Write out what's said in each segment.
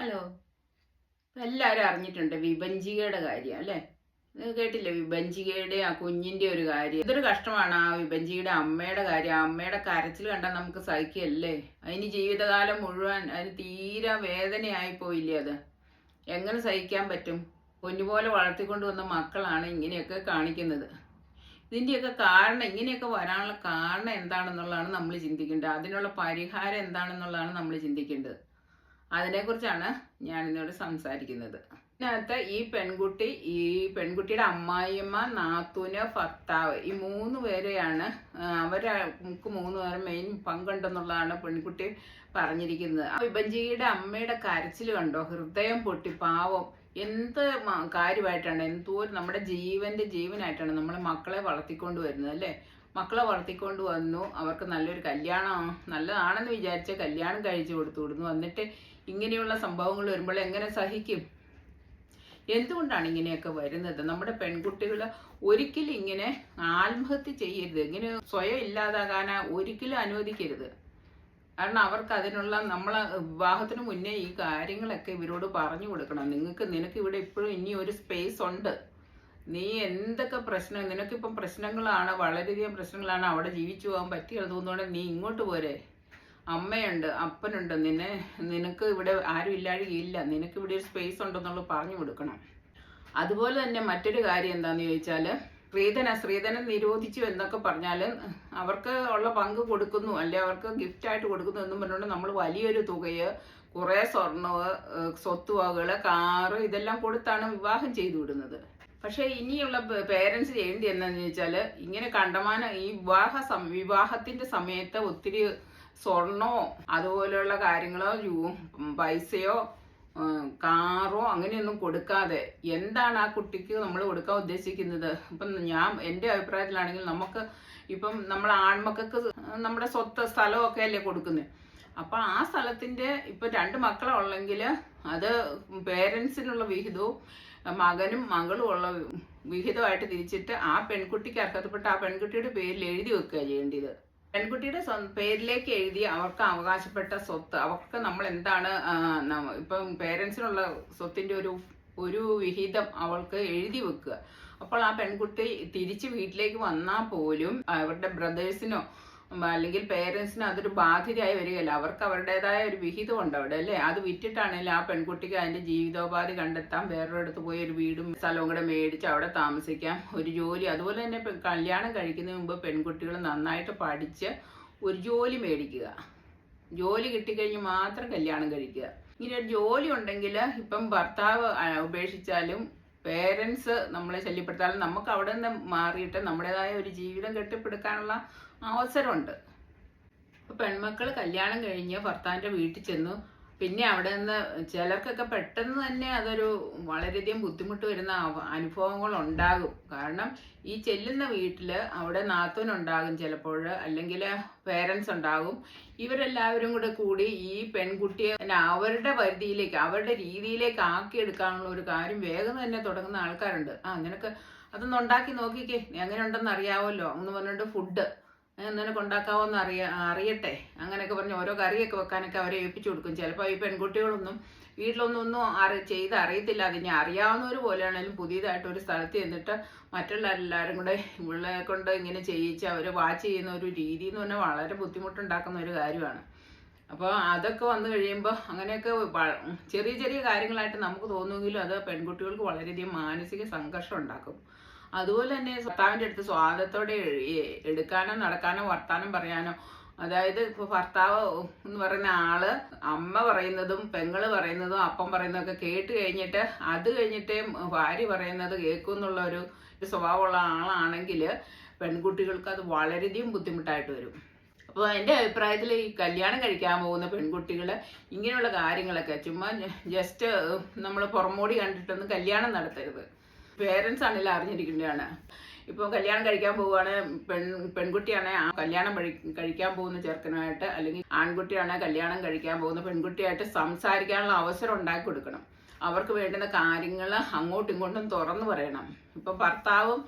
Hello. എല്ലാവരും അറിഞ്ഞിട്ടുണ്ട് വിഭജികയുടെ കാര്യം അല്ലേ? കേട്ടില്ലേ? വിഭജികയുടെ ആ കുഞ്ഞിന്റെ ഒരു കാര്യം. ഇതൊരു കഷ്ടമാണ് ആ വിഭജികയുടെ അമ്മയുടെ കാര്യം. അമ്മയുടെ കരച്ചിൽ കണ്ടാൽ നമുക്ക് സഹിക്കല്ലേ? അതിന് ജീവിതകാലം മുഴുവൻ അതിന് തീരെ വേദനയായി പോയില്ലേ അത്? എങ്ങനെ സഹിക്കാൻ പറ്റും? പൊന്നുപോലെ വളർത്തിക്കൊണ്ട് വന്ന മക്കളാണ് ഇങ്ങനെയൊക്കെ കാണിക്കുന്നത്. ഇതിന്റെയൊക്കെ കാരണം ഇങ്ങനെയൊക്കെ വരാനുള്ള കാരണം എന്താണെന്നുള്ളതാണ് നമ്മൾ ചിന്തിക്കേണ്ടത്. അതിനുള്ള പരിഹാരം എന്താണെന്നുള്ളതാണ് നമ്മൾ ചിന്തിക്കേണ്ടത്. അതിനെക്കുറിച്ചാണ് ഞാൻ ഇന്നോട് സംസാരിക്കുന്നത്. ഇതിനകത്ത് ഈ പെൺകുട്ടി ഈ പെൺകുട്ടിയുടെ അമ്മായിയമ്മ നാത്തൂന് ഭർത്താവ് ഈ മൂന്ന് പേരെയാണ് അവർക്ക് മൂന്ന് പേരും മെയിൻ പങ്കുണ്ടെന്നുള്ളതാണ് പെൺകുട്ടി പറഞ്ഞിരിക്കുന്നത്. വിഭജിയുടെ അമ്മയുടെ കരച്ചിൽ കണ്ടോ? ഹൃദയം പൊട്ടി പാവം. എന്ത് കാര്യമായിട്ടാണ് എന്തോ നമ്മുടെ ജീവന്റെ ജീവനായിട്ടാണ് നമ്മൾ മക്കളെ വളർത്തിക്കൊണ്ട് വരുന്നത് അല്ലേ? മക്കളെ വളർത്തിക്കൊണ്ട് വന്നു അവർക്ക് നല്ലൊരു കല്യാണം നല്ലതാണെന്ന് വിചാരിച്ച കല്യാണം കഴിച്ചു കൊടുത്തു വിടുന്നു. എന്നിട്ട് ഇങ്ങനെയുള്ള സംഭവങ്ങൾ വരുമ്പോൾ എങ്ങനെ സഹിക്കും? എന്തുകൊണ്ടാണ് ഇങ്ങനെയൊക്കെ വരുന്നത്? നമ്മുടെ പെൺകുട്ടികൾ ഒരിക്കലും ഇങ്ങനെ ആത്മഹത്യ ചെയ്യരുത്. ഇങ്ങനെ സ്വയം ഇല്ലാതാകാൻ ഒരിക്കലും അനുവദിക്കരുത്. കാരണം അവർക്ക് അതിനുള്ള നമ്മളെ വിവാഹത്തിന് മുന്നേ ഈ കാര്യങ്ങളൊക്കെ ഇവരോട് പറഞ്ഞു കൊടുക്കണം. നിങ്ങൾക്ക് നിനക്ക് ഇവിടെ ഇപ്പോഴും ഇനി ഒരു സ്പേസ് ഉണ്ട്. നീ എന്തൊക്കെ പ്രശ്നം നിനക്കിപ്പം പ്രശ്നങ്ങളാണ് വളരെയധികം പ്രശ്നങ്ങളാണ് അവിടെ ജീവിച്ചു പോകാൻ പറ്റിയത് തോന്നുകൊണ്ട് നീ ഇങ്ങോട്ട് പോരെ. അമ്മയുണ്ട് അപ്പനുണ്ട്. നിന്നെ നിനക്ക് ഇവിടെ ആരും ഇല്ലാഴികയില്ല നിനക്ക് ഇവിടെ ഒരു സ്പേസ് ഉണ്ടെന്നുള്ളത് പറഞ്ഞു കൊടുക്കണം. അതുപോലെ തന്നെ മറ്റൊരു കാര്യം എന്താണെന്ന് ചോദിച്ചാൽ സ്ത്രീധന സ്ത്രീധനം നിരോധിച്ചു എന്നൊക്കെ പറഞ്ഞാൽ അവർക്ക് ഉള്ള പങ്ക് കൊടുക്കുന്നു. അല്ലെ അവർക്ക് ഗിഫ്റ്റ് ആയിട്ട് കൊടുക്കുന്നു എന്നും പറഞ്ഞുകൊണ്ട് നമ്മൾ വലിയൊരു തുകയെ കുറേ സ്വർണവ് സ്വത്തുവകകൾ കാറ് ഇതെല്ലാം കൊടുത്താണ് വിവാഹം ചെയ്തു വിടുന്നത്. പക്ഷേ ഇനിയുള്ള പേരൻസ് ചെയ്യേണ്ടി എന്താണെന്ന് വെച്ചാൽ ഇങ്ങനെ കണ്ടമാനം ഈ വിവാഹ സം വിവാഹത്തിന്റെ സമയത്ത് ഒത്തിരി സ്വർണമോ അതുപോലെയുള്ള കാര്യങ്ങളോ പൈസയോ കാറോ അങ്ങനെയൊന്നും കൊടുക്കാതെ എന്താണ് ആ കുട്ടിക്ക് നമ്മൾ കൊടുക്കാൻ ഉദ്ദേശിക്കുന്നത്? ഇപ്പം ഞാൻ എന്റെ അഭിപ്രായത്തിലാണെങ്കിൽ നമുക്ക് ഇപ്പം നമ്മൾ ആൺമക്കൾക്ക് നമ്മുടെ സ്വത്ത് സ്ഥലമൊക്കെ അല്ലേ കൊടുക്കുന്നത് അപ്പം ആ സ്ഥലത്തിന്റെ ഇപ്പം രണ്ട് മക്കളുള്ളെങ്കിൽ അത് പേരൻസിനുള്ള വിഹിതവും മകനും മകളും ഉള്ള വിഹിതമായിട്ട് തിരിച്ചിട്ട് ആ പെൺകുട്ടിക്ക് അർഹതപ്പെട്ട ആ പെൺകുട്ടിയുടെ പേരിൽ എഴുതി വെക്കുക ചെയ്യേണ്ടത്. പെൺകുട്ടിയുടെ പേരിലേക്ക് എഴുതി അവർക്ക് അവകാശപ്പെട്ട സ്വത്ത് അവർക്ക് നമ്മൾ എന്താണ് ഇപ്പം പേരൻസിനുള്ള സ്വത്തിന്റെ ഒരു ഒരു വിഹിതം അവൾക്ക് എഴുതി വെക്കുക. അപ്പോൾ ആ പെൺകുട്ടി തിരിച്ച് വീട്ടിലേക്ക് വന്നാൽ പോലും അവരുടെ ബ്രദേഴ്സിനോ അല്ലെങ്കിൽ പേരൻസിന് അതൊരു ബാധ്യതയായി വരികയല്ല. അവർക്ക് അവരുടേതായ ഒരു വിഹിതം ഉണ്ട് അവിടെ അല്ലേ? അത് വിറ്റിട്ടാണെങ്കിൽ ആ പെൺകുട്ടിക്ക് അതിന്റെ ജീവിതോപാധി കണ്ടെത്താം. വേറൊരിടത്ത് പോയി ഒരു വീടും സ്ഥലവും കൂടെ മേടിച്ച് അവിടെ താമസിക്കാം. ഒരു ജോലി. അതുപോലെ തന്നെ കല്യാണം കഴിക്കുന്നതിന് മുമ്പ് പെൺകുട്ടികൾ നന്നായിട്ട് പഠിച്ച് ഒരു ജോലി മേടിക്കുക. ജോലി കിട്ടിക്കഴിഞ്ഞ് മാത്രം കല്യാണം കഴിക്കുക. ഇങ്ങനെ ഒരു ജോലി ഉണ്ടെങ്കിൽ ഇപ്പം ഭർത്താവ് ഉപേക്ഷിച്ചാലും പേരൻസ് നമ്മളെ ശല്യപ്പെടുത്താലും നമുക്ക് അവിടെ നിന്ന് മാറിയിട്ട് നമ്മുടേതായ ഒരു ജീവിതം കെട്ടിപ്പടുക്കാനുള്ള അവസരമുണ്ട്. ഇപ്പൊ പെൺമക്കൾ കല്യാണം കഴിഞ്ഞ് ഭർത്താവിന്റെ വീട്ടിൽ ചെന്നു. പിന്നെ അവിടെ നിന്ന് ചിലർക്കൊക്കെ പെട്ടെന്ന് തന്നെ അതൊരു വളരെയധികം ബുദ്ധിമുട്ട് വരുന്ന അനുഭവങ്ങൾ ഉണ്ടാകും. കാരണം ഈ ചെല്ലുന്ന വീട്ടിൽ അവിടെ നാത്തൂനുണ്ടാകും ചിലപ്പോൾ അല്ലെങ്കിൽ പേരൻസ് ഉണ്ടാകും. ഇവരെല്ലാവരും കൂടെ കൂടി ഈ പെൺകുട്ടിയെ അവരുടെ പരിധിയിലേക്ക് അവരുടെ രീതിയിലേക്ക് ആക്കിയെടുക്കാനുള്ള ഒരു കാര്യം വേഗം തന്നെ തുടങ്ങുന്ന ആൾക്കാരുണ്ട്. ആ നിനക്ക് അതൊന്ന് ഉണ്ടാക്കി നോക്കിക്കേ. എങ്ങനെ ഉണ്ടെന്ന് അറിയാവല്ലോ എന്ന് പറഞ്ഞിട്ട് ഫുഡ് നിനക്ക് ഉണ്ടാക്കാവോന്ന് അറിയ അറിയട്ടെ. അങ്ങനെയൊക്കെ പറഞ്ഞ് ഓരോ കറിയൊക്കെ വെക്കാനൊക്കെ അവരെ ഏൽപ്പിച്ചു കൊടുക്കും. ചിലപ്പോൾ ഈ പെൺകുട്ടികളൊന്നും വീട്ടിലൊന്നും ഒന്നും അറി ചെയ്ത് അറിയത്തില്ല. അത് ഞാൻ അറിയാവുന്നവർ പോലെയാണെങ്കിലും പുതിയതായിട്ട് ഒരു സ്ഥലത്ത് ചെന്നിട്ട് മറ്റുള്ള എല്ലാവരും കൂടെ ഇവളെ കൊണ്ട് ഇങ്ങനെ ചെയ്യിച്ച് അവർ വാച്ച് ചെയ്യുന്ന ഒരു രീതി എന്ന് പറഞ്ഞാൽ വളരെ ബുദ്ധിമുട്ടുണ്ടാക്കുന്ന ഒരു കാര്യമാണ്. അപ്പോൾ അതൊക്കെ വന്നു കഴിയുമ്പോൾ അങ്ങനെയൊക്കെ ചെറിയ ചെറിയ കാര്യങ്ങളായിട്ട് നമുക്ക് തോന്നുമെങ്കിലും അത് പെൺകുട്ടികൾക്ക് വളരെയധികം മാനസിക സംഘർഷം ഉണ്ടാക്കും. അതുപോലെ തന്നെ ഭർത്താവിന്റെ അടുത്ത് സ്വാദത്തോടെ എടുക്കാനോ നടക്കാനോ വർത്താനം പറയാനോ. അതായത് ഭർത്താവ് എന്ന് പറയുന്ന ആൾ അമ്മ പറയുന്നതും പെങ്ങൾ പറയുന്നതും അപ്പം പറയുന്നതൊക്കെ കേട്ട് കഴിഞ്ഞിട്ട് അത് കഴിഞ്ഞിട്ടേ ഭാര്യ പറയുന്നത് കേൾക്കും എന്നുള്ള ഒരു സ്വഭാവമുള്ള ആളാണെങ്കിൽ പെൺകുട്ടികൾക്ക് അത് വളരെയധികം ബുദ്ധിമുട്ടായിട്ട് വരും. അപ്പോൾ എന്റെ അഭിപ്രായത്തിൽ ഈ കല്യാണം കഴിക്കാൻ പോകുന്ന പെൺകുട്ടികൾ ഇങ്ങനെയുള്ള കാര്യങ്ങളൊക്കെ ചുമ്മാ ജസ്റ്റ് നമ്മൾ പുറമോടി കണ്ടിട്ടൊന്നും കല്യാണം നടത്തരുത്. പേരൻസ് ആണെങ്കിലും അറിഞ്ഞിരിക്കേണ്ടതാണ്. ഇപ്പോൾ കല്യാണം കഴിക്കാൻ പോവുകയാണ് പെൺ പെൺകുട്ടിയാണെ കല്യാണം കഴിക്കാൻ പോകുന്ന ചെറുക്കനായിട്ട് അല്ലെങ്കിൽ ആൺകുട്ടിയാണെ കല്യാണം കഴിക്കാൻ പോകുന്ന പെൺകുട്ടിയായിട്ട് സംസാരിക്കാനുള്ള അവസരം ഉണ്ടാക്കി കൊടുക്കണം. അവർക്ക് വേണ്ടുന്ന കാര്യങ്ങൾ അങ്ങോട്ടും ഇങ്ങോട്ടും തുറന്നു പറയണം. ഇപ്പം ഭർത്താവും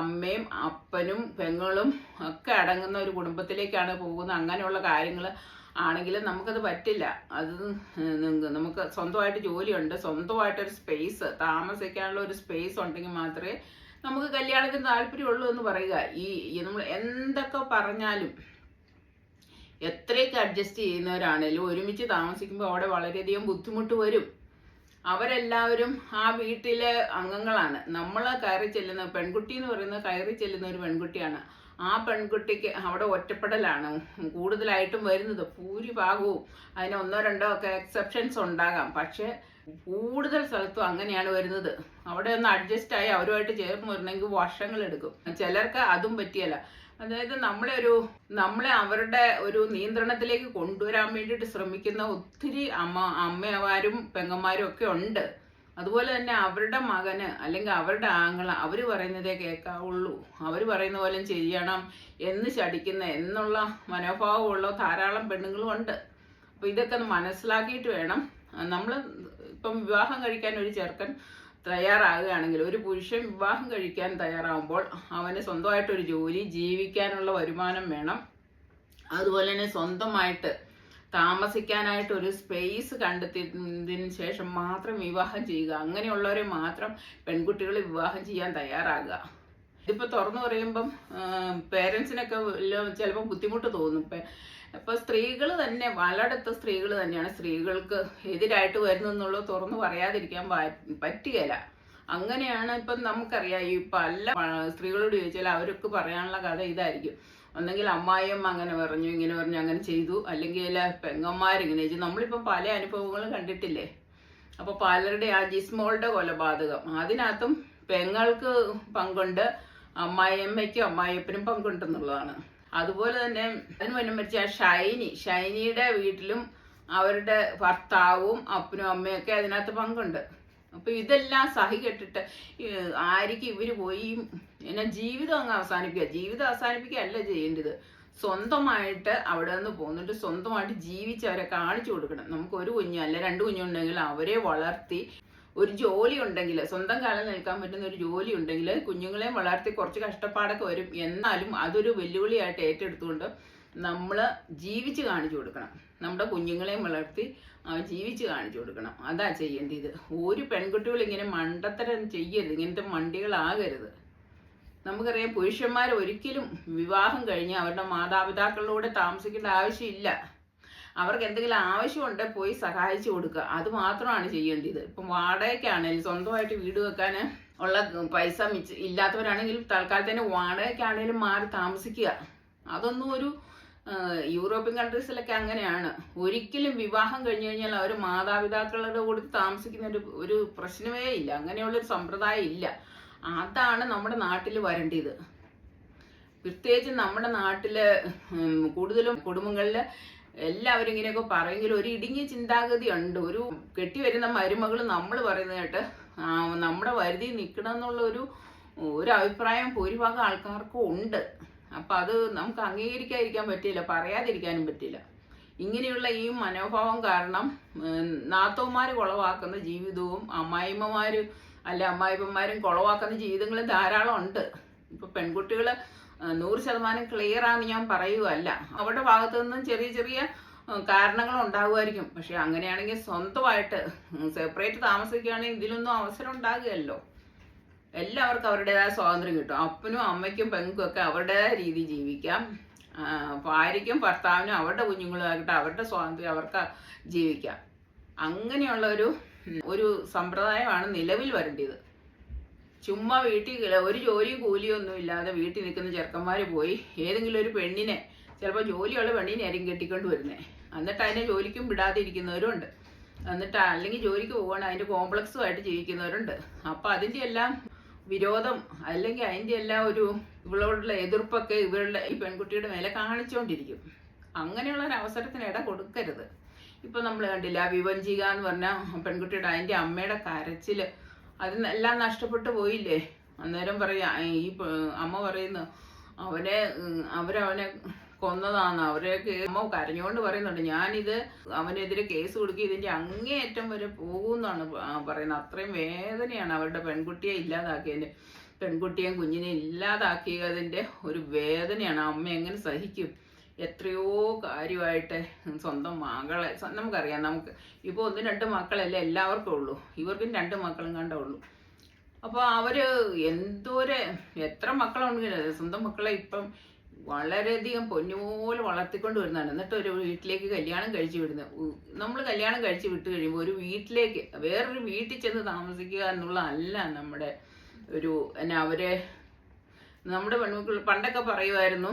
അമ്മയും അപ്പനും പെങ്ങളും ഒക്കെ അടങ്ങുന്ന ഒരു കുടുംബത്തിലേക്കാണ് പോകുന്നത്. അങ്ങനെയുള്ള കാര്യങ്ങൾ ആണെങ്കിലും നമുക്കത് പറ്റില്ല. അത് നമുക്ക് സ്വന്തമായിട്ട് ജോലിയുണ്ട്. സ്വന്തമായിട്ടൊരു സ്പേസ് താമസിക്കാനുള്ള ഒരു സ്പേസ് ഉണ്ടെങ്കിൽ മാത്രമേ നമുക്ക് കല്യാണത്തിന് താല്പര്യമുള്ളൂ എന്ന് പറയുക. ഈ നമ്മൾ എന്തൊക്കെ പറഞ്ഞാലും എത്രയൊക്കെ അഡ്ജസ്റ്റ് ചെയ്യുന്നവരാണേലും ഒരുമിച്ച് താമസിക്കുമ്പോൾ അവിടെ വളരെയധികം ബുദ്ധിമുട്ട് വരും. അവരെല്ലാവരും ആ വീട്ടിലെ അംഗങ്ങളാണ്. നമ്മൾ കയറി ചെല്ലുന്ന പെൺകുട്ടി എന്ന് പറയുന്നത് കയറി ചെല്ലുന്ന ഒരു പെൺകുട്ടിയാണ്. ആ പെൺകുട്ടിക്ക് അവിടെ ഒറ്റപ്പെടലാണ്. കൂടുതലായിട്ടും വരുന്നത് ഭൂരിഭാഗവും. അതിന് ഒന്നോ രണ്ടോ ഒക്കെ എക്സെപ്ഷൻസ് ഉണ്ടാകാം. പക്ഷെ കൂടുതൽ സ്ഥലത്തും അങ്ങനെയാണ് വരുന്നത്. അവിടെ ഒന്ന് അഡ്ജസ്റ്റ് ആയി അവരുമായിട്ട് ചേർന്ന് വരണമെങ്കിൽ വർഷങ്ങളെടുക്കും. ചിലർക്ക് അതും പറ്റിയല്ല. അതായത് നമ്മളെ ഒരു നമ്മളെ അവരുടെ ഒരു നിയന്ത്രണത്തിലേക്ക് കൊണ്ടുവരാൻ വേണ്ടിയിട്ട് ശ്രമിക്കുന്ന ഒത്തിരി അമ്മ അമ്മമാരും പെങ്ങന്മാരും ഒക്കെ ഉണ്ട്. അതുപോലെ തന്നെ അവരുടെ മകന് അല്ലെങ്കിൽ അവരുടെ ആങ്ങള അവർ പറയുന്നതേ കേൾക്കാവുള്ളൂ. അവർ പറയുന്ന പോലെ ചെയ്യണം എന്ന് ശടിക്കുന്ന എന്നുള്ള മനോഭാവമുള്ള ധാരാളം പെണ്ണുങ്ങളും ഉണ്ട് അപ്പോൾ ഇതൊക്കെ മനസ്സിലാക്കിയിട്ട് വേണം. നമ്മൾ ഇപ്പം വിവാഹം കഴിക്കാൻ ഒരു ചെറുക്കൻ തയ്യാറാകുകയാണെങ്കിൽ ഒരു പുരുഷൻ വിവാഹം കഴിക്കാൻ തയ്യാറാകുമ്പോൾ അവന് സ്വന്തമായിട്ടൊരു ജോലി ജീവിക്കാനുള്ള വരുമാനം വേണം. അതുപോലെ തന്നെ സ്വന്തമായിട്ട് താമസിക്കാനായിട്ട് ഒരു സ്പേസ് കണ്ടെത്തിയതിന് ശേഷം മാത്രം വിവാഹം ചെയ്യുക. അങ്ങനെയുള്ളവരെ മാത്രം പെൺകുട്ടികൾ വിവാഹം ചെയ്യാൻ തയ്യാറാകുക. ഇതിപ്പോൾ തുറന്നു പറയുമ്പം പേരൻസിനൊക്കെ ചിലപ്പോൾ ബുദ്ധിമുട്ട് തോന്നും. ഇപ്പം ഇപ്പോൾ സ്ത്രീകൾ തന്നെ പലയിടത്ത് സ്ത്രീകൾ തന്നെയാണ് സ്ത്രീകൾക്ക് എതിരായിട്ട് വരുന്നെന്നുള്ളത് തുറന്നു പറയാതിരിക്കാൻ പറ്റുകയില്ല. അങ്ങനെയാണ് ഇപ്പം നമുക്കറിയാം ഈ പല സ്ത്രീകളോട് ചോദിച്ചാൽ അവർക്ക് പറയാനുള്ള കഥ ഇതായിരിക്കും. ഒന്നെങ്കിൽ അമ്മായിയമ്മ അങ്ങനെ പറഞ്ഞു ഇങ്ങനെ പറഞ്ഞു അങ്ങനെ ചെയ്തു. അല്ലെങ്കിൽ പെങ്ങന്മാരിങ്ങനെ ചെയ്തു. നമ്മളിപ്പം പല അനുഭവങ്ങളും കണ്ടിട്ടില്ലേ? അപ്പോൾ പലരുടെ ആ ജിസ്മോളുടെ കൊലപാതകം. അതിനകത്തും പെങ്ങൾക്ക് പങ്കുണ്ട് അമ്മായിയമ്മയ്ക്കും അമ്മായിയപ്പനും പങ്കുണ്ടെന്നുള്ളതാണ്. അതുപോലെ തന്നെ അതിന് മുന്നേ മരിച്ച ഷൈനി ഷൈനിയുടെ വീട്ടിലും അവരുടെ ഭർത്താവും അപ്പനും അമ്മയൊക്കെ അതിനകത്ത് പങ്കുണ്ട്. അപ്പൊ ഇതെല്ലാം സഹി കെട്ടിട്ട് ആയിരിക്കും ഇവർ പോയി എന്നാ ജീവിതം അങ്ങ് അവസാനിപ്പിക്കുക. ജീവിതം അവസാനിപ്പിക്കുക അല്ല ചെയ്യേണ്ടത്. സ്വന്തമായിട്ട് അവിടെ നിന്ന് പോന്നിട്ട് സ്വന്തമായിട്ട് ജീവിച്ച് അവരെ കാണിച്ചു കൊടുക്കണം. നമുക്ക് ഒരു കുഞ്ഞു അല്ല രണ്ട് കുഞ്ഞുണ്ടെങ്കിൽ അവരെ വളർത്തി ഒരു ജോലി ഉണ്ടെങ്കിൽ സ്വന്തം കാലം നിൽക്കാൻ പറ്റുന്ന ഒരു ജോലി ഉണ്ടെങ്കിൽ കുഞ്ഞുങ്ങളെ വളർത്തി കുറച്ച് കഷ്ടപ്പാടൊക്കെ വരും. എന്നാലും അതൊരു വെല്ലുവിളിയായിട്ട് ഏറ്റെടുത്തുകൊണ്ട് നമ്മൾ ജീവിച്ച് കാണിച്ചു കൊടുക്കണം. നമ്മുടെ കുഞ്ഞുങ്ങളെയും വളർത്തി ജീവിച്ച് കാണിച്ചു കൊടുക്കണം. അതാ ചെയ്യേണ്ടത്. ഒരു പെൺകുട്ടികൾ ഇങ്ങനെ മണ്ടത്തരം ചെയ്യരുത്. ഇങ്ങനത്തെ മണ്ടികളാകരുത്. നമുക്കറിയാം പുരുഷന്മാർ ഒരിക്കലും വിവാഹം കഴിഞ്ഞ് അവരുടെ മാതാപിതാക്കളിലൂടെ താമസിക്കേണ്ട ആവശ്യമില്ല. അവർക്ക് എന്തെങ്കിലും ആവശ്യമുണ്ട് പോയി സഹായിച്ചു കൊടുക്കുക. അത് മാത്രമാണ് ചെയ്യേണ്ടത്. ഇപ്പം വാടകയ്ക്കാണെങ്കിലും സ്വന്തമായിട്ട് വീട് വെക്കാൻ ഉള്ള പൈസ മിച്ച ഇല്ലാത്തവരാണെങ്കിലും തൽക്കാലത്തിന് വാടകയ്ക്കാണെങ്കിലും മാറി താമസിക്കുക. അതൊന്നും ഒരു യൂറോപ്യൻ കൺട്രീസിലൊക്കെ അങ്ങനെയാണ്. ഒരിക്കലും വിവാഹം കഴിഞ്ഞു കഴിഞ്ഞാൽ അവർ മാതാപിതാക്കളുടെ കൂടെ താമസിക്കുന്ന ഒരു ഒരു പ്രശ്നമേ ഇല്ല. അങ്ങനെയുള്ളൊരു സമ്പ്രദായം ഇല്ല. അതാണ് നമ്മുടെ നാട്ടിൽ വരേണ്ടത്. പ്രത്യേകിച്ച് നമ്മുടെ നാട്ടിൽ കൂടുതലും കുടുംബങ്ങളിൽ എല്ലാവരും ഇങ്ങനെയൊക്കെ പറയുമെങ്കിലും ഒരു ഇടുങ്ങിയ ചിന്താഗതി ഉണ്ട്. ഒരു കെട്ടി കെട്ടിവരുന്ന മരുമകൾ നമ്മൾ പറയുന്നത് കേട്ട് നമ്മുടെ വരുതി നിൽക്കണം എന്നുള്ള ഒരു ഒരു അഭിപ്രായം ഭൂരിഭാഗം ആൾക്കാർക്കും ഉണ്ട്. അപ്പം അത് നമുക്ക് അംഗീകരിക്കാതിരിക്കാൻ പറ്റില്ല പറയാതിരിക്കാനും പറ്റില്ല ഇങ്ങനെയുള്ള ഈ മനോഭാവം കാരണം നാത്തവന്മാർ കുളവാക്കുന്ന ജീവിതവും അമ്മായിമ്മമാർ അല്ല അമ്മായിപ്പന്മാരും കുളവാക്കുന്ന ജീവിതങ്ങൾ ധാരാളം ഉണ്ട്. ഇപ്പൊ പെൺകുട്ടികൾ നൂറ് ശതമാനം ക്ലിയർ ആണെന്ന് ഞാൻ പറയുകയല്ല. അവരുടെ ഭാഗത്തു നിന്നും ചെറിയ ചെറിയ കാരണങ്ങൾ ഉണ്ടാകുമായിരിക്കും പക്ഷെ അങ്ങനെയാണെങ്കിൽ സ്വന്തമായിട്ട് സെപ്പറേറ്റ് താമസിക്കുകയാണെങ്കിൽ ഇതിലൊന്നും അവസരം ഉണ്ടാകുകയല്ലോ. എല്ലാവർക്കും അവരുടേതായ സ്വാതന്ത്ര്യം കിട്ടും. അപ്പനും അമ്മയ്ക്കും പെങ്ങൾക്കും ഒക്കെ അവരുടേതായ രീതി ജീവിക്കാം. ഭാര്യയ്ക്കും ഭർത്താവിനും അവരുടെ കുഞ്ഞുങ്ങളുമായിട്ട് അവരുടെ സ്വാതന്ത്ര്യം അവർക്ക് ജീവിക്കാം. അങ്ങനെയുള്ള ഒരു ഒരു സമ്പ്രദായമാണ് നിലവിൽ വരേണ്ടത്. ചുമ്മാ വീട്ടിൽ ഒരു ജോലിയും കൂലിയും ഒന്നും ഇല്ലാതെ വീട്ടിൽ നിൽക്കുന്ന ചെറുക്കന്മാർ പോയി ഏതെങ്കിലും ഒരു പെണ്ണിനെ ചിലപ്പോൾ ജോലിയുള്ള പെണ്ണിനെ ആയിരിക്കും കെട്ടിക്കൊണ്ട് വരുന്നത് എന്നിട്ട് അതിനെ ജോലിക്കും വിടാതെ ഇരിക്കുന്നവരും ഉണ്ട്. എന്നിട്ട് അല്ലെങ്കിൽ ജോലിക്ക് പോകണം അതിന്റെ കോംപ്ലക്സുമായിട്ട് ജീവിക്കുന്നവരുണ്ട്. അപ്പം അതിന്റെ എല്ലാം വിരോധം അല്ലെങ്കിൽ അതിന്റെ എല്ലാം ഒരു ഇവളോടുള്ള എതിർപ്പൊക്കെ ഇവരുടെ ഈ പെൺകുട്ടിയുടെ മേലെ കാണിച്ചുകൊണ്ടിരിക്കും. അങ്ങനെയുള്ള ഒരു അവസരത്തിന് ഇട കൊടുക്കരുത്. ഇപ്പൊ നമ്മൾ കണ്ടില്ല വിവഞ്ചിക എന്ന് പറഞ്ഞ പെൺകുട്ടിയുടെ അതിന്റെ അമ്മയുടെ കരച്ചിൽ. അതിനെല്ലാം നഷ്ടപ്പെട്ടു പോയില്ലേ? അന്നേരം പറയാ ഈ അമ്മ പറയുന്നു അവനെ അവരവനെ കൊന്നതാണ് അവരെയൊക്കെ അമ്മ കരഞ്ഞുകൊണ്ട് പറയുന്നുണ്ട്. ഞാനിത് അവനെതിരെ കേസ് കൊടുക്കുക ഇതിന്റെ അങ്ങേയറ്റം വരെ പോകുമെന്നാണ് പറയുന്നത്. അത്രയും വേദനയാണ് അവരുടെ പെൺകുട്ടിയെ ഇല്ലാതാക്കിയതിന്റെ പെൺകുട്ടിയെയും കുഞ്ഞിനെ ഇല്ലാതാക്കിയതിന്റെ ഒരു വേദനയാണ്. അമ്മ എങ്ങനെ സഹിക്കും? എത്രയോ കാര്യമായിട്ട് സ്വന്തം മകളെ നമുക്കറിയാം നമുക്ക് ഇപ്പോൾ ഒന്ന് രണ്ട് മക്കളല്ലേ എല്ലാവർക്കും ഉള്ളൂ. ഇവർക്കും രണ്ട് മക്കളും കണ്ടേ ഉള്ളൂ. അപ്പോൾ അവർ എന്തോരെ എത്ര മക്കളുണ്ടെങ്കിലും സ്വന്തം മക്കളെ ഇപ്പം വളരെയധികം പൊന്നുപോലെ വളർത്തിക്കൊണ്ട് വരുന്നതാണ്. എന്നിട്ട് ഒരു വീട്ടിലേക്ക് കല്യാണം കഴിച്ചു വിടുന്നത് നമ്മൾ കല്യാണം കഴിച്ചു വിട്ട് കഴിയുമ്പോൾ ഒരു വീട്ടിലേക്ക് വേറൊരു വീട്ടിൽ ചെന്ന് താമസിക്കുക എന്നുള്ളതല്ല നമ്മുടെ ഒരു എന്നാ അവരെ നമ്മുടെ പെൺമക്കൾ പണ്ടൊക്കെ പറയുമായിരുന്നു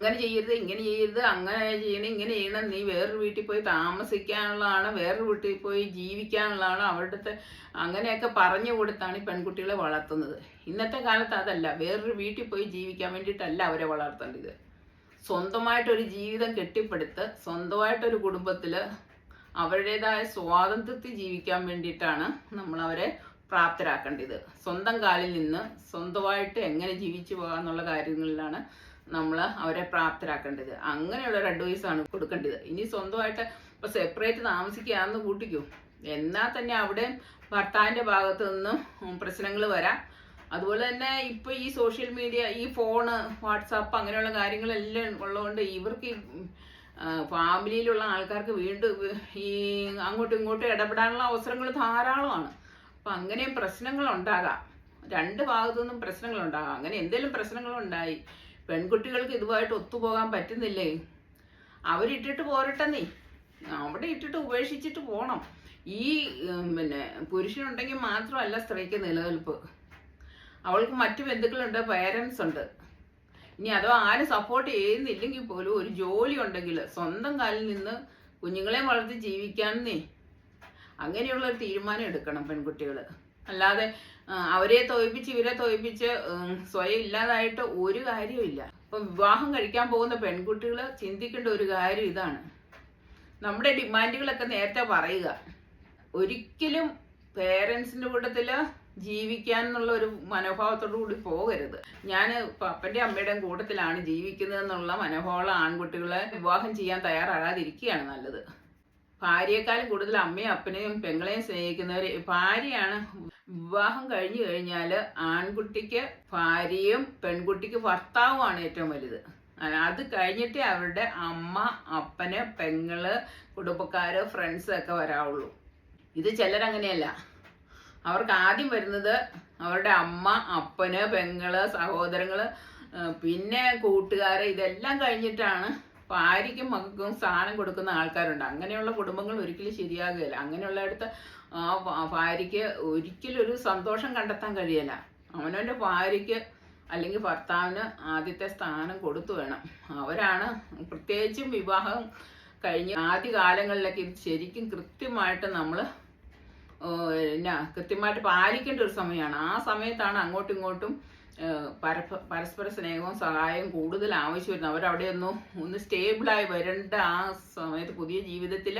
അങ്ങനെ ചെയ്യരുത് ഇങ്ങനെ ചെയ്യരുത് അങ്ങനെ ചെയ്യണം ഇങ്ങനെ ചെയ്യണം. നീ വേറൊരു വീട്ടിൽ പോയി താമസിക്കാനുള്ളതാണ് വേറൊരു വീട്ടിൽ പോയി ജീവിക്കാനുള്ളതാണ്. അവിടുത്തെ അങ്ങനെയൊക്കെ പറഞ്ഞു കൊടുത്താണ് ഈ പെൺകുട്ടികളെ വളർത്തുന്നത്. ഇന്നത്തെ കാലത്ത് അതല്ല വേറൊരു വീട്ടിൽ പോയി ജീവിക്കാൻ വേണ്ടിയിട്ടല്ല അവരെ വളർത്തേണ്ടത്. സ്വന്തമായിട്ടൊരു ജീവിതം കെട്ടിപ്പടുത്ത് സ്വന്തമായിട്ടൊരു കുടുംബത്തിൽ അവരുടേതായ സ്വാതന്ത്ര്യത്തിൽ ജീവിക്കാൻ വേണ്ടിയിട്ടാണ് നമ്മൾ അവരെ പ്രാപ്തരാക്കേണ്ടത്. സ്വന്തം കാലിൽ നിന്ന് സ്വന്തമായിട്ട് എങ്ങനെ ജീവിച്ചു പോകാന്നുള്ള കാര്യങ്ങളിലാണ് നമ്മൾ അവരെ പ്രാപ്തരാക്കേണ്ടത്. അങ്ങനെയുള്ള ഒരു ആണ് കൊടുക്കേണ്ടത്. ഇനി സ്വന്തമായിട്ട് ഇപ്പൊ സെപ്പറേറ്റ് താമസിക്കാന്ന് കൂട്ടിക്കൂ. എന്നാൽ തന്നെ അവിടെ ഭർത്താവിന്റെ ഭാഗത്ത് നിന്നും പ്രശ്നങ്ങൾ വരാം. അതുപോലെ തന്നെ ഇപ്പൊ ഈ സോഷ്യൽ മീഡിയ ഈ ഫോണ് വാട്സാപ്പ് അങ്ങനെയുള്ള കാര്യങ്ങളെല്ലാം ഉള്ളതുകൊണ്ട് ഇവർക്ക് ഫാമിലിയിലുള്ള ആൾക്കാർക്ക് വീണ്ടും ഈ അങ്ങോട്ടും ഇങ്ങോട്ടും ഇടപെടാനുള്ള അവസരങ്ങൾ ധാരാളമാണ്. അപ്പൊ അങ്ങനെയും പ്രശ്നങ്ങൾ ഉണ്ടാകാം. രണ്ട് ഭാഗത്തു നിന്നും പ്രശ്നങ്ങൾ ഉണ്ടാകാം. അങ്ങനെ എന്തെങ്കിലും പ്രശ്നങ്ങൾ ഉണ്ടായി പെൺകുട്ടികൾക്ക് ഇതുമായിട്ട് ഒത്തുപോകാൻ പറ്റുന്നില്ലേ? അവരിട്ടിട്ട് പോരട്ടെ നീ അവിടെ ഇട്ടിട്ട് ഉപേക്ഷിച്ചിട്ട് പോകണം ഈ പിന്നെ പുരുഷനുണ്ടെങ്കിൽ മാത്രമല്ല സ്ത്രീക്ക് നിലനിൽപ്പ്. അവൾക്ക് മറ്റു ബന്ധുക്കളുണ്ട് പേരൻസ് ഉണ്ട്. ഇനി അതോ ആരും സപ്പോർട്ട് ചെയ്യുന്നില്ലെങ്കിൽ പോലും ഒരു ജോലി ഉണ്ടെങ്കിൽ സ്വന്തം കാലിൽ നിന്ന് കുഞ്ഞുങ്ങളെ വളർത്തി ജീവിക്കാന്നേ. അങ്ങനെയുള്ള ഒരു തീരുമാനം എടുക്കണം പെൺകുട്ടികൾ അല്ലാതെ അവരെ തോൽപ്പിച്ച് ഇവരെ തോൽപ്പിച്ച് സ്വയം ഇല്ലാതായിട്ട് ഒരു കാര്യമില്ല ഇപ്പൊ വിവാഹം കഴിക്കാൻ പോകുന്ന പെൺകുട്ടികൾ ചിന്തിക്കേണ്ട ഒരു കാര്യം ഇതാണ്. നമ്മുടെ ഡിമാൻഡുകളൊക്കെ നേരത്തെ പറയുക. ഒരിക്കലും പേരൻസിന്റെ കൂട്ടത്തിൽ ജീവിക്കാൻ എന്നുള്ള ഒരു മനോഭാവത്തോടു കൂടി പോകരുത്. ഞാൻ പപ്പന്റെ അമ്മയുടെ കൂട്ടത്തിലാണ് ജീവിക്കുന്നത് എന്നുള്ള മനോഭാവമുള്ള ആൺകുട്ടികളെ വിവാഹം ചെയ്യാൻ തയ്യാറാകാതിരിക്കുകയാണ് നല്ലത്. ഭാര്യയെക്കാളും കൂടുതൽ അമ്മയും അപ്പനെയും പെങ്ങളെയും സ്നേഹിക്കുന്നവർ ഭാര്യയാണ് വിവാഹം കഴിഞ്ഞു കഴിഞ്ഞാൽ ആൺകുട്ടിക്ക് ഭാര്യയും പെൺകുട്ടിക്ക് ഭർത്താവുമാണ് ഏറ്റവും വലുത്. അത് കഴിഞ്ഞിട്ട് അവരുടെ അമ്മ അപ്പന് പെങ്ങൾ കുടുംബക്കാര് ഫ്രണ്ട്സ് ഒക്കെ വരാവുള്ളൂ. ഇത് ചിലരങ്ങനെയല്ല. അവർക്ക് ആദ്യം വരുന്നത് അവരുടെ അമ്മ അപ്പന് പെങ്ങൾ സഹോദരങ്ങൾ പിന്നെ കൂട്ടുകാർ ഇതെല്ലാം കഴിഞ്ഞിട്ടാണ് ഭാര്യയ്ക്കും മക്കൾക്കും സ്ഥാനം കൊടുക്കുന്ന ആൾക്കാരുണ്ട്. അങ്ങനെയുള്ള കുടുംബങ്ങൾ ഒരിക്കലും ശരിയാകുകയില്ല. ആ ഭാര്യയ്ക്ക് ഒരിക്കലും ഒരു സന്തോഷം കണ്ടെത്താൻ കഴിയില്ല. അവനവന്റെ ഭാര്യയ്ക്ക് അല്ലെങ്കിൽ ഭർത്താവിന് ആദ്യത്തെ സ്ഥാനം കൊടുത്തു വേണം. അവരാണ് പ്രത്യേകിച്ചും വിവാഹം കഴിഞ്ഞ് ആദ്യ കാലങ്ങളിലൊക്കെ ഇത് ശരിക്കും കൃത്യമായിട്ട് നമ്മൾ എന്നാ കൃത്യമായിട്ട് പാലിക്കേണ്ട ഒരു സമയമാണ്. ആ സമയത്താണ് അങ്ങോട്ടും ഇങ്ങോട്ടും പരസ്പര സ്നേഹവും സഹായവും കൂടുതൽ ആവശ്യം വരുന്നു അവരവിടെ ഒന്ന് ഒന്ന് സ്റ്റേബിളായി വരേണ്ട ആ സമയത്ത് പുതിയ ജീവിതത്തിൽ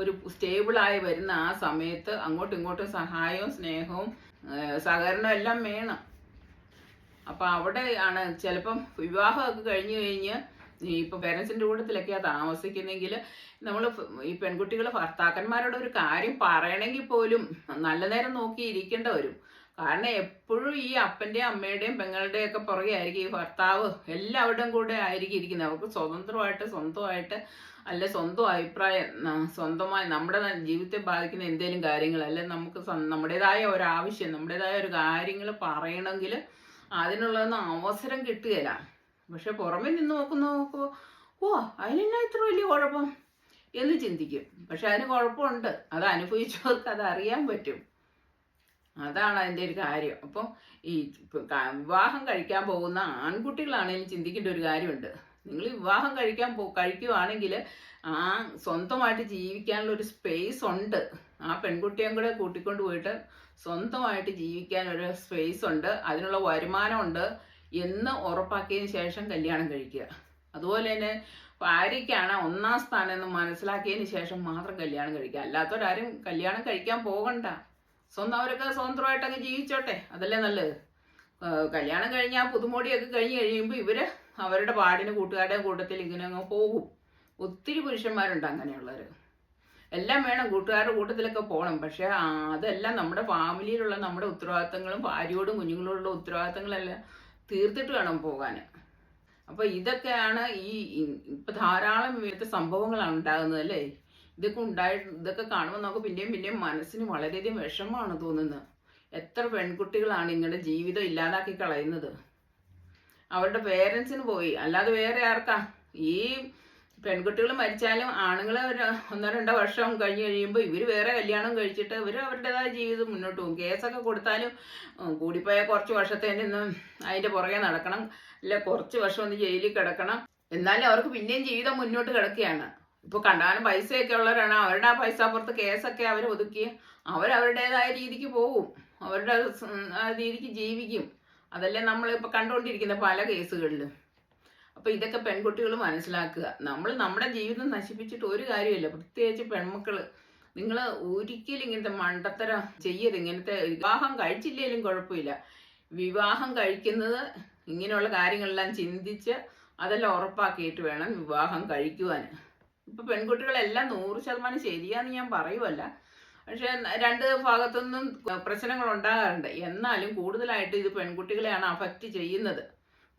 ഒരു സ്റ്റേബിളായി വരുന്ന ആ സമയത്ത് അങ്ങോട്ടും ഇങ്ങോട്ടും സഹായവും സ്നേഹവും സഹകരണവും എല്ലാം വേണം. അപ്പൊ അവിടെ ആണ് ചിലപ്പം വിവാഹമൊക്കെ കഴിഞ്ഞു കഴിഞ്ഞ് ഈ ഇപ്പൊ പേരൻസിന്റെ കൂട്ടത്തിലൊക്കെയാ താമസിക്കുന്നെങ്കിൽ നമ്മൾ ഈ പെൺകുട്ടികൾ ഭർത്താക്കന്മാരോട് ഒരു കാര്യം പറയണമെങ്കിൽ പോലും നല്ല നേരം നോക്കി ഇരിക്കേണ്ട വരും. കാരണം എപ്പോഴും ഈ അപ്പന്റെയും അമ്മയുടെയും പെങ്ങളുടെയും ഒക്കെ പുറകെ ആയിരിക്കും ഈ ഭർത്താവ് എല്ലാവരുടെയും കൂടെ ആയിരിക്കും ഇരിക്കുന്നത്. അവർക്ക് സ്വതന്ത്രമായിട്ട് സ്വന്തമായിട്ട് അല്ല സ്വന്തം അഭിപ്രായം സ്വന്തമായി നമ്മുടെ ജീവിതത്തെ ബാധിക്കുന്ന എന്തെങ്കിലും കാര്യങ്ങൾ അല്ലെ നമുക്ക് നമ്മുടേതായ ഒരു ആവശ്യം നമ്മുടേതായ ഒരു കാര്യങ്ങൾ പറയണമെങ്കിൽ അതിനുള്ളതൊന്നും അവസരം കിട്ടുകയില്ല. പക്ഷെ പുറമെ നിന്ന് നോക്കുന്ന നോക്കുമ്പോൾ ഓ അതിനെന്നാ ഇത്ര വലിയ കുഴപ്പം എന്ന് ചിന്തിക്കും. പക്ഷെ അതിന് കുഴപ്പമുണ്ട്. അത് അനുഭവിച്ചവർക്ക് അത് അറിയാൻ പറ്റും. അതാണ് അതിന്റെ ഒരു കാര്യം. അപ്പം ഈ വിവാഹം കഴിക്കാൻ പോകുന്ന ആൺകുട്ടികളാണെങ്കിലും ചിന്തിക്കേണ്ട ഒരു കാര്യമുണ്ട്. നിങ്ങൾ വിവാഹം കഴിക്കാൻ പോ കഴിക്കുവാണെങ്കിൽ ആ സ്വന്തമായിട്ട് ജീവിക്കാനുള്ള ഒരു സ്പേസ് ഉണ്ട്. ആ പെൺകുട്ടിയും കൂടെ കൂട്ടിക്കൊണ്ട് പോയിട്ട് സ്വന്തമായിട്ട് ജീവിക്കാൻ ഒരു സ്പേസ് ഉണ്ട്. അതിനുള്ള വരുമാനമുണ്ട് എന്ന് ഉറപ്പാക്കിയതിന് ശേഷം കല്യാണം കഴിക്കുക. അതുപോലെ തന്നെ ഭാര്യയ്ക്കാണ് ഒന്നാം സ്ഥാനം എന്ന് മനസ്സിലാക്കിയതിന് ശേഷം മാത്രം കല്യാണം കഴിക്കുക. അല്ലാത്തവരാരും കല്യാണം കഴിക്കാൻ പോകണ്ട. സ്വന്തം അവരൊക്കെ സ്വതന്ത്രമായിട്ട് അങ്ങ് ജീവിച്ചോട്ടെ. അതല്ലേ നല്ലത്. കല്യാണം കഴിഞ്ഞാൽ പുതുമോടിയൊക്കെ കഴിഞ്ഞ് കഴിയുമ്പോൾ ഇവർ അവരുടെ പാടിന് കൂട്ടുകാരുടെ കൂട്ടത്തിൽ ഇങ്ങനെ അങ്ങ് പോകും. ഒത്തിരി പുരുഷന്മാരുണ്ട് അങ്ങനെയുള്ളവർ എല്ലാം വേണം കൂട്ടുകാരുടെ കൂട്ടത്തിലൊക്കെ പോകണം പക്ഷേ അതെല്ലാം നമ്മുടെ ഫാമിലിയിലുള്ള നമ്മുടെ ഉത്തരവാദിത്തങ്ങളും ഭാര്യയോടും കുഞ്ഞുങ്ങളോടുള്ള ഉത്തരവാദിത്തങ്ങളെല്ലാം തീർത്തിട്ട് വേണം പോകാൻ അപ്പോൾ ഇതൊക്കെയാണ് ഈ ഇപ്പം ഇപ്പൊ ധാരാളം ഇങ്ങനത്തെ സംഭവങ്ങളാണ് ഉണ്ടാകുന്നത് അല്ലേ? ഇതൊക്കെ ഉണ്ടായി ഇതൊക്കെ കാണുമ്പോൾ നമുക്ക് പിന്നെയും പിന്നെയും മനസ്സിന് വളരെയധികം വിഷമമാണ് തോന്നുന്നത്. എത്ര പെൺകുട്ടികളാണ് ഇങ്ങനെ ജീവിതം ഇല്ലാതാക്കി കളയുന്നത്. അവരുടെ പേരൻസിന് പോയി. അല്ലാതെ വേറെ ആർക്കാ? ഈ പെൺകുട്ടികൾ മരിച്ചാലും ആണുങ്ങൾ ഒന്നോ രണ്ടോ വർഷം കഴിഞ്ഞ് കഴിയുമ്പോൾ ഇവർ വേറെ കല്യാണം കഴിച്ചിട്ട് ഇവർ അവരുടേതായ ജീവിതം മുന്നോട്ട് പോകും. കേസൊക്കെ കൊടുത്താലും കൂടിപ്പോയ കുറച്ച് വർഷത്തേന് ഒന്നും അതിന്റെ പുറകെ നടക്കണം. അല്ല കുറച്ച് വർഷം ഒന്ന് ജയിലിൽ കിടക്കണം. എന്നാലും അവർക്ക് പിന്നെയും ജീവിതം മുന്നോട്ട് കിടക്കുകയാണ്. ഇപ്പോൾ കണ്ടാലും പൈസയൊക്കെ ഉള്ളവരാണ്. അവരുടെ ആ പൈസ പുറത്ത് കേസൊക്കെ അവർ ഒതുക്കി അവരവരുടേതായ രീതിക്ക് പോവും. അവരുടെ രീതിക്ക് ജീവിക്കും. അതല്ലേ നമ്മൾ നമ്മളിപ്പോൾ കണ്ടുകൊണ്ടിരിക്കുന്ന പല കേസുകളിലും. അപ്പോൾ ഇതൊക്കെ പെൺകുട്ടികൾ മനസ്സിലാക്കുക. നമ്മൾ നമ്മുടെ ജീവിതം നശിപ്പിച്ചിട്ട് ഒരു കാര്യമില്ല. പ്രത്യേകിച്ച് പെൺമക്കൾ നിങ്ങൾ ഒരിക്കലും ഇങ്ങനത്തെ മണ്ടത്തരം ചെയ്യരുത്. ഇങ്ങനത്തെ വിവാഹം കഴിച്ചില്ലെങ്കിലും കുഴപ്പമില്ല. വിവാഹം കഴിക്കുന്നത് ഇങ്ങനെയുള്ള കാര്യങ്ങളെല്ലാം ചിന്തിച്ച് അതെല്ലാം ഉറപ്പാക്കിയിട്ട് വേണം വിവാഹം കഴിക്കുവാൻ. ഇപ്പൊ പെൺകുട്ടികളെല്ലാം നൂറ് ശതമാനം ശരിയാന്ന് ഞാൻ പറയുമല്ല പക്ഷെ രണ്ട് ഭാഗത്തുനിന്നും പ്രശ്നങ്ങൾ ഉണ്ടാകാറുണ്ട്. എന്നാലും കൂടുതലായിട്ട് ഇത് പെൺകുട്ടികളെയാണ് അഫക്റ്റ് ചെയ്യുന്നത്.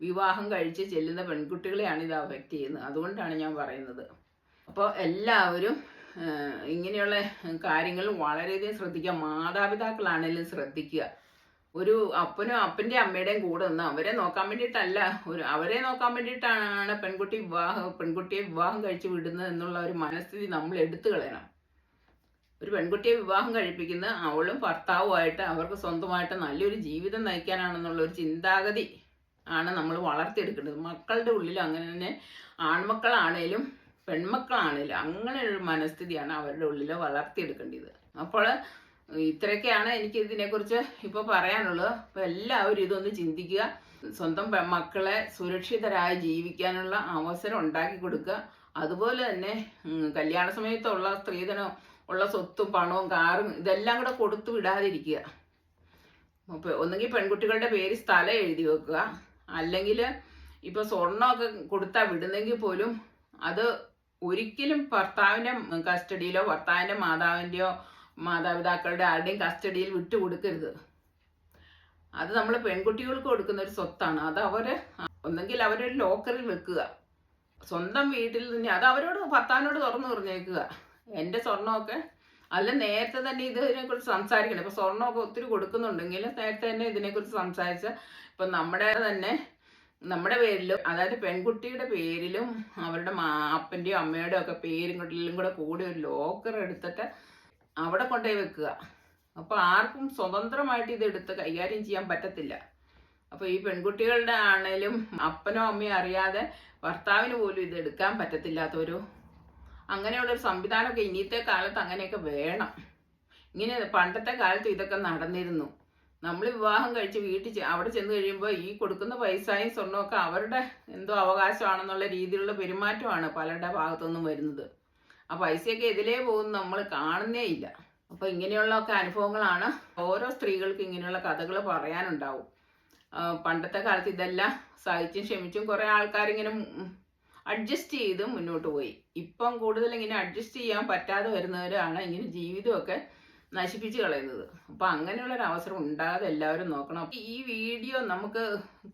വിവാഹം കഴിച്ച് ചെല്ലുന്ന പെൺകുട്ടികളെയാണ് ഇത് അഫക്റ്റ് ചെയ്യുന്നത്. അതുകൊണ്ടാണ് ഞാൻ പറയുന്നത്. അപ്പോൾ എല്ലാവരും ഇങ്ങനെയുള്ള കാര്യങ്ങൾ വളരെയധികം ശ്രദ്ധിക്കുക. മാതാപിതാക്കളാണെങ്കിലും ശ്രദ്ധിക്കുക. ഒരു അപ്പനും അപ്പന്റെ അമ്മയുടെയും കൂടെ നിന്ന് അവരെ നോക്കാൻ വേണ്ടിയിട്ടല്ല ഒരു അവരെ നോക്കാൻ വേണ്ടിയിട്ടാണ് പെൺകുട്ടി വിവാഹം പെൺകുട്ടിയെ വിവാഹം കഴിച്ച് വിടുന്നത് എന്നുള്ള ഒരു മനസ്ഥിതി നമ്മൾ എടുത്തു കളയണം. ഒരു പെൺകുട്ടിയെ വിവാഹം കഴിപ്പിക്കുന്ന അവളും ഭർത്താവുമായിട്ട് അവർക്ക് സ്വന്തമായിട്ട് നല്ലൊരു ജീവിതം നയിക്കാനാണെന്നുള്ള ഒരു ചിന്താഗതി ആണ് നമ്മൾ വളർത്തിയെടുക്കേണ്ടത്. മക്കളുടെ ഉള്ളിൽ അങ്ങനെ തന്നെ ആൺമക്കളാണേലും പെൺമക്കളാണേലും അങ്ങനെ ഒരു മനസ്ഥിതിയാണ് അവരുടെ ഉള്ളിൽ വളർത്തിയെടുക്കേണ്ടത്. അപ്പോൾ ഇത്രയൊക്കെയാണ് എനിക്ക് ഇതിനെക്കുറിച്ച് ഇപ്പോൾ പറയാനുള്ളത്. അപ്പോൾ എല്ലാവരും ഇതൊന്ന് ചിന്തിക്കുക. സ്വന്തം മക്കളെ സുരക്ഷിതരായി ജീവിക്കാനുള്ള അവസരം ഉണ്ടാക്കി കൊടുക്കുക. അതുപോലെ തന്നെ കല്യാണ സമയത്തുള്ള സ്ത്രീധനം ഉള്ള സ്വത്തും പണവും കാറും ഇതെല്ലാം കൂടെ കൊടുത്തു വിടാതിരിക്കുക. അപ്പോൾ ഒന്നുകിൽ പെൺകുട്ടികളുടെ പേര് സ്ഥലം എഴുതി വെക്കുക. അല്ലെങ്കിൽ ഇപ്പോൾ സ്വർണമൊക്കെ കൊടുത്താൽ വിടുന്നെങ്കിൽ പോലും അത് ഒരിക്കലും ഭർത്താവിന്റെ കസ്റ്റഡിയിലോ ഭർത്താവിന്റെ മാതാവിന്റെയോ മാതാപിതാക്കളുടെ ആരുടെയും കസ്റ്റഡിയിൽ വിട്ടു കൊടുക്കരുത് അത് നമ്മൾ പെൺകുട്ടികൾക്ക് കൊടുക്കുന്ന ഒരു സ്വത്താണ്. അത് അവർ ഒന്നെങ്കിൽ അവരൊരു ലോക്കറിൽ വെക്കുക. സ്വന്തം വീട്ടിൽ തന്നെ അത് അവരോട് ഭർത്താവിനോട് തുറന്നു പറഞ്ഞേക്കുക. എന്റെ സ്വർണമൊക്കെ അല്ല നേരത്തെ തന്നെ ഇതിനെക്കുറിച്ച് സംസാരിക്കണം. ഇപ്പൊ സ്വർണമൊക്കെ ഒത്തിരി കൊടുക്കുന്നുണ്ടെങ്കിൽ നേരത്തെ തന്നെ ഇതിനെക്കുറിച്ച് സംസാരിച്ച ഇപ്പൊ നമ്മുടെ തന്നെ നമ്മുടെ പേരിലും അതായത് പെൺകുട്ടിയുടെ പേരിലും അവരുടെ മാ അമ്മയുടെയും ഒക്കെ പേരും കൂടെ കൂടി ഒരു ലോക്കർ എടുത്തിട്ട് അവിടെ കൊണ്ടുപോയി വെക്കുക. അപ്പോൾ ആർക്കും സ്വതന്ത്രമായിട്ട് ഇത് എടുത്ത് കൈകാര്യം ചെയ്യാൻ പറ്റത്തില്ല. അപ്പോൾ ഈ പെൺകുട്ടികളുടെ ആണേലും അപ്പനോ അമ്മയോ അറിയാതെ ഭർത്താവിന് പോലും ഇത് എടുക്കാൻ പറ്റത്തില്ലാത്തൊരു അങ്ങനെയുള്ളൊരു സംവിധാനമൊക്കെ ഇന്നത്തെ കാലത്ത് അങ്ങനെയൊക്കെ വേണം. ഇങ്ങനെ പണ്ടത്തെ കാലത്ത് ഇതൊക്കെ നടന്നിരുന്നു. നമ്മൾ വിവാഹം കഴിച്ച് വീട്ടിൽ അവിടെ ചെന്ന് കഴിയുമ്പോൾ ഈ കൊടുക്കുന്ന പൈസയും സ്വർണമൊക്കെ അവരുടെ എന്തോ അവകാശമാണെന്നുള്ള രീതിയിലുള്ള പെരുമാറ്റമാണ് പലരുടെ ഭാഗത്തുനിന്നും വരുന്നത്. ആ പൈസയൊക്കെ എതിലേ പോകുന്നു നമ്മൾ കാണുന്നേ ഇല്ല. അപ്പോൾ ഇങ്ങനെയുള്ളൊക്കെ അനുഭവങ്ങളാണ് ഓരോ സ്ത്രീകൾക്ക് ഇങ്ങനെയുള്ള കഥകൾ പറയാനുണ്ടാവും. പണ്ടത്തെ കാലത്ത് ഇതെല്ലാം സഹിച്ചും ക്ഷമിച്ചും കുറേ ആൾക്കാരിങ്ങനെ അഡ്ജസ്റ്റ് ചെയ്ത് മുന്നോട്ട് പോയി. ഇപ്പം കൂടുതൽ ഇങ്ങനെ അഡ്ജസ്റ്റ് ചെയ്യാൻ പറ്റാതെ വരുന്നവരാണ് ഇങ്ങനെ ജീവിതമൊക്കെ നശിപ്പിച്ച് കളയുന്നത്. അങ്ങനെയുള്ള ഒരു അവസരം ഉണ്ടാകാതെ എല്ലാവരും നോക്കണം. ഈ വീഡിയോ നമുക്ക്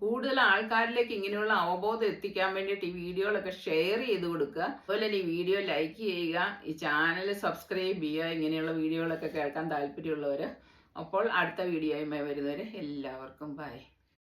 കൂടുതൽ ആൾക്കാരിലേക്ക് ഇങ്ങനെയുള്ള അവബോധം എത്തിക്കാൻ വേണ്ടിയിട്ട് ഈ വീഡിയോകളൊക്കെ ഷെയർ ചെയ്ത് കൊടുക്കുക. അതുപോലെ ഈ വീഡിയോ ലൈക്ക് ചെയ്യുക. ഈ ചാനൽ സബ്സ്ക്രൈബ് ചെയ്യുക. ഇങ്ങനെയുള്ള വീഡിയോകളൊക്കെ കേൾക്കാൻ താല്പര്യമുള്ളവർ അപ്പോൾ അടുത്ത വീഡിയോയുമായി വരുന്നവരെ എല്ലാവർക്കും ബൈ.